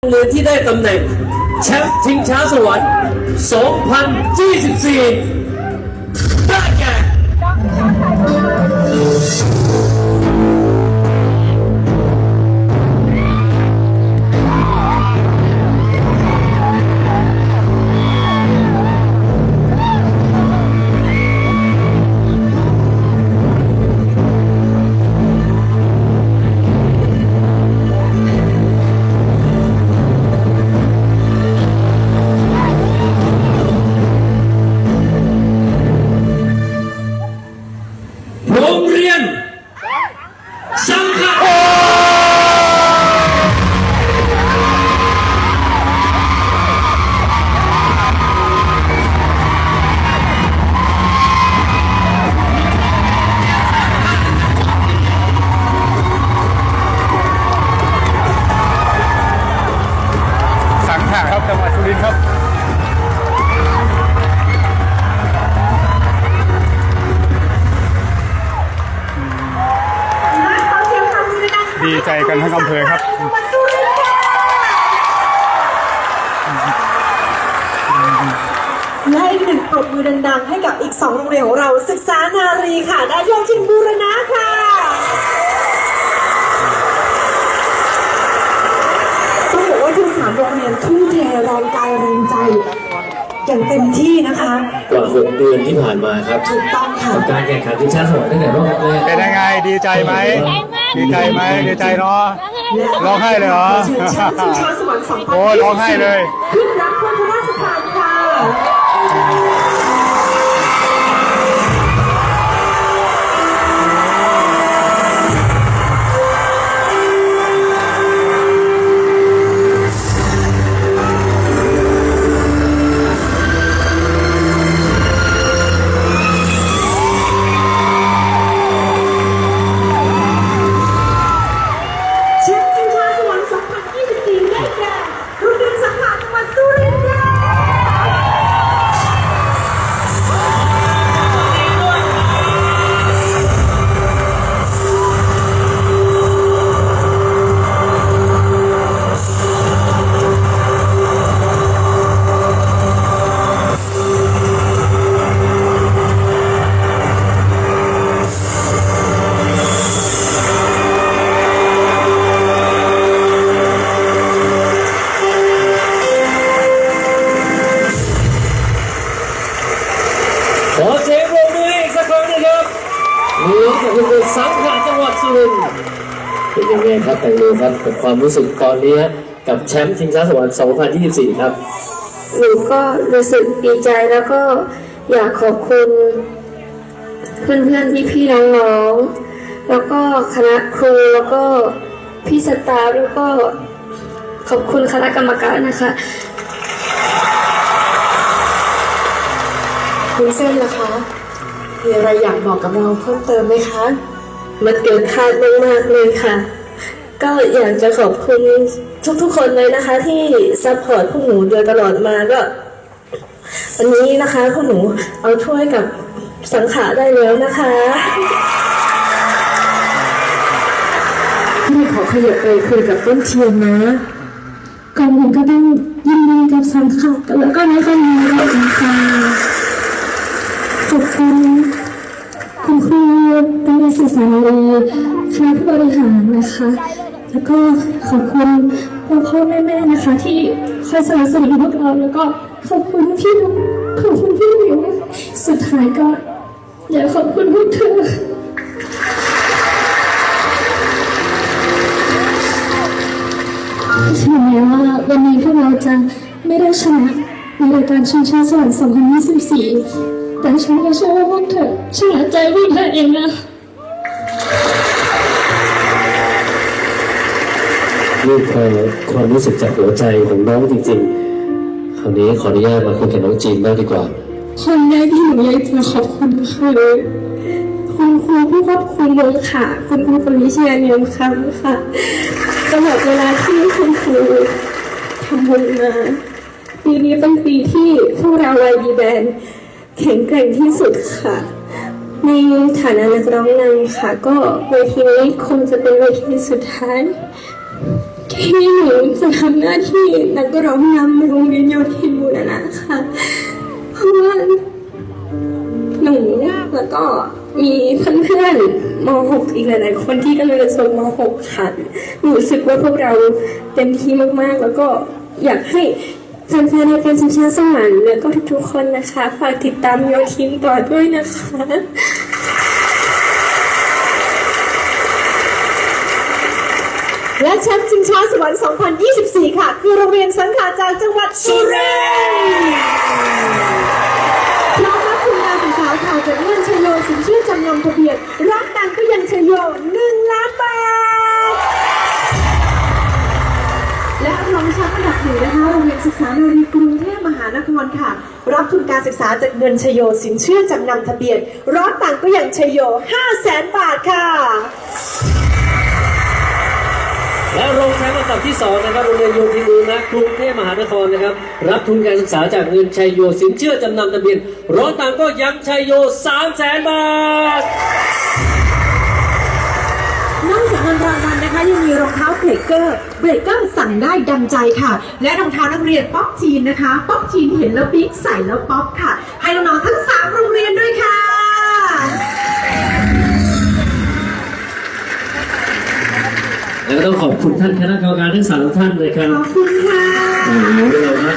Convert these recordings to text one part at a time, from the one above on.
เรียนที่ได้ตำแหน่งแชมป์ชิงช้าสวรรค์ 2024 ได้แก่ กันทั้งอำเภอครับจังหวัดสุรินทร์ค่ะและอีกหนึ่งปรบมือดังๆ ให้กับอีกสองโรงเรียนของเราศึกษานารีค่ะและโยธินบูรณะค่ะ ต้องบอกว่าทั้งสามโรงเรียนทุ่มเทแรงกายแรงใจ อย่างเต็มที่นะคะ กว่า6เดือนที่ผ่านมาครับถูกต้องค่ะ กับการแข่งขันชิงช้าสวรรค์ตั้งแต่รอบแรกเป็นยังไงดีใจไหม ดีใจไหมดีใจเนาะและร้องไห้เลยเหรอเชิญแชมป์ชิงช้าสวรรค์2024โอ้ร้องไห้เลย ขึ้นรับพระราชทานค่ะ จังหวัดสุรินทร์เป็นยังไงครับแตงโมครับกับความรู้สึกตอนนี้กับแชมป์ชิงช้าสวรรค์ 2024 ครับ หนูก็รู้สึกดีใจแล้วก็อยากขอบคุณ เพื่อนๆที่พี่น้องๆแล้วก็คณะครูแล้วก็พี่สตาฟแล้วก็ขอบคุณคณะกรรมการนะคะคุณเส้นล่ะคะ มีอะไรอยากบอกกับเราเพิ่มเติมไหมคะ มันเกินคาดมากๆเลยค่ะ ก็อยากจะขอบคุณทุกๆคนเลยนะคะ ที่ซัพพอร์ตพวกหนูโดยตลอดมาก็วันนี้นะคะพวกหนูเอาถ้วยกับสังขารได้แล้วนะคะพี่ขอขยับไปคุยกับต้นเทียนนะก่อนอื่นก็ต้องยินดีกับสังขารแล้วก็ในคนนี้ด้วยนะคะขอบคุณคุณครู โรงเรียนศึกษานารีคณะผู้บริหารนะคะ แล้วก็ขอบคุณพ่อพ่อแม่แม่นะคะ ที่คอยสนับสนุนพวกเราแล้วก็ขอบคุณพี่ขอบคุณพี่หมิวสุดท้ายก็อยากขอบคุณพวกเธอถึงแม้ว่าวันนี้พวกเราจะไม่ได้ชนะในรายการชิงช้าสวรรค์2024 แต่ฉันก็เชื่อว่าพวกเธอชนะใจพวกเธอเองนะนี่คือความรู้สึกจากหัวใจของน้องจริงๆ คราวนี้ขออนุญาตมาคุยกับน้องจีนบ้างดีกว่า คนแรกที่หนูอยากจะขอบคุณคือคุณครูผู้ควบคุมวงค่ะ คุณครูปริเชียเนียมคำค่ะตลอดเวลาที่คุณครูทำวงมาปีนี้เป็นปีที่พวกเราวัยดีแบนด์ แข็งแกร่งที่สุดค่ะ ในฐานะนักร้องนำค่ะ ก็เวทีนี้คงจะเป็นเวทีสุดท้ายที่หนูจะทำหน้าที่นักร้องนำในโรงเรียนโยธินบูรณะค่ะ เพราะว่าหนูแล้วก็มีเพื่อนๆม .6 อีกหลายๆคนที่กำลังจะจบม .6 ค่ะหนูรู้สึกว่าพวกเราเต็มที่มากๆ แล้วก็อยากให้ แฟนๆในเป็นชิงชาสวรรค์แล้วก็ทุกๆคนนะคะฝากติดตามโยทินต่อด้วยนะคะและแชมป์ชิงช้าสวรรค์ 2024 ค่ะ คือโรงเรียนสังขาจากจังหวัดสุรินทร์พร้อมรับทุนารศึกษาค่ะจากเงินชโยสินเชื่อจำนำทะเบียน ทุนการศึกษาจากเงินชโยสินเชื่อจำนำทะเบียนร้อยต่างก็ยังชโย5แสนบาทค่ะ และรองแชมป์อันดับที่ 2 นะครับโรงเรียนโยธินบูณะกรุงเทพมหานครนะครับ รับทุนการศึกษาจากเงินชัยโยสินเชื่อจำนำทะเบียนร้อยต่างก็ยังชัยโย3แสนบาท นรางวัลนะคะยังมีรองเท้าเบรกเกอร์เบรกเกอร์สั่งได้ดังใจค่ะ และรองเท้านักเรียนป๊อปทีนนะคะป๊อปทีนเห็นแล้วปิ๊กใส่แล้วป๊อปค่ะ ให้น้องๆทั้ง3โรงเรียนด้วยค่ะแล้วก็ต้องขอบคุณท่านคณะกรรมการทั้งสามท่านเลยครับขอบคุณค่ะโอ้โหเรานะ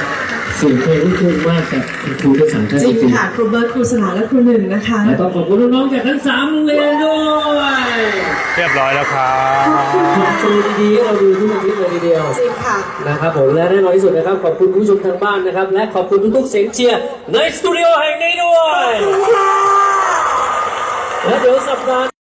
สิ่งเพลงที่คุ้มมากกับคุณครูทั้งสามท่านจจริงริงค่ะครูเบิร์ตครูสลาและครูหนึ่งนะคะๆและต้องขอบคุณน้องๆจากทั้งสามโรงเรียนด้วยเรียบร้อยแล้วครับขอบคุณดีๆให้เราดูทุกอาทิตย์เลยทีเดียวจริงค่ะนะครับผมและแน่นอนที่สุดนะครับขอบคุณผู้ชมทางบ้านนะครับ และขอบคุณทุกๆเสียงเชียร์ในสตูดิโอแห่งนี้ด้วยและเดี๋ยวสัปดาห์